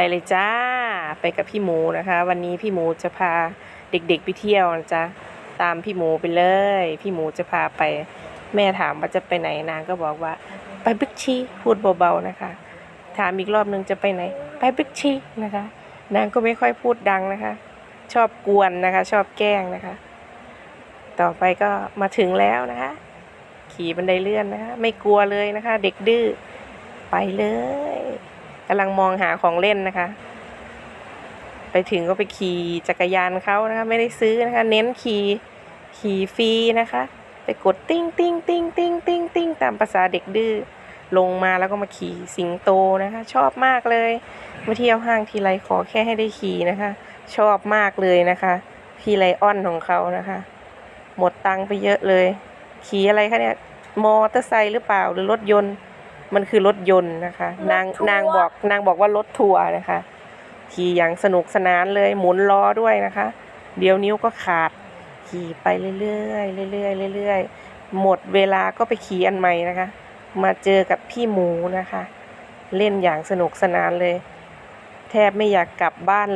ไปเลยจ้า ไปกับพี่หมูนะคะ วันนี้พี่หมูจะพาเด็กๆไปเที่ยวนะจ๊ะตามพี่หมูไปเลย พี่หมูจะพาไป แม่ถามว่าจะไปไหนนางก็บอกว่า ไปบิ๊กชีพูดเบาๆนะคะ ถามอีกรอบนึงจะไปไหน ไปบิ๊กชีนะคะนางก็ไม่ค่อยพูดดังนะคะ ชอบกวนนะคะ ชอบแกล้งนะคะ ต่อไปก็มาถึงแล้วนะคะ ขี่บันไดเลื่อนนะคะ ไม่กลัวเลยนะคะ เด็กดื้อไปเลย กำลังมองหาของเล่นนะคะ ไปถึงก็ไปขี่จักรยานเขานะคะ ไม่ได้ซื้อนะคะ เน้นขี่ขี่ฟรีนะคะ ไปกดติ้งติ้งติ้งติ้งติ้งติ้งตามภาษาเด็กดื้อลงมาแล้วก็มาขี่สิงโตนะคะ ชอบมากเลยมาเที่ยวห้างทีไรขอแค่ให้ได้ขี่นะคะ ชอบมากเลยนะคะพีไลออนของเขานะคะ หมดตังค์ไปเยอะเลย ขี่อะไรคะเนี่ยมอเตอร์ไซค์หรือเปล่าหรือรถยนต์ มันคือรถยนต์นะคะ นางรถทัวร์นางบอกนางบอกว่ารถทัวร์นะคะ ขี่อย่างสนุกสนานเลยหมุนล้อด้วยนะคะ เดี๋ยวนิ้วก็ขาด ขี่ไปเรื่อยๆเรื่อยๆเรื่อยๆหมดเวลาก็ไปขี่อันใหม่นะคะ มาเจอกับพี่หมูนะคะ เล่นอย่างสนุกสนานเลย แทบไม่อยากกลับบ้าน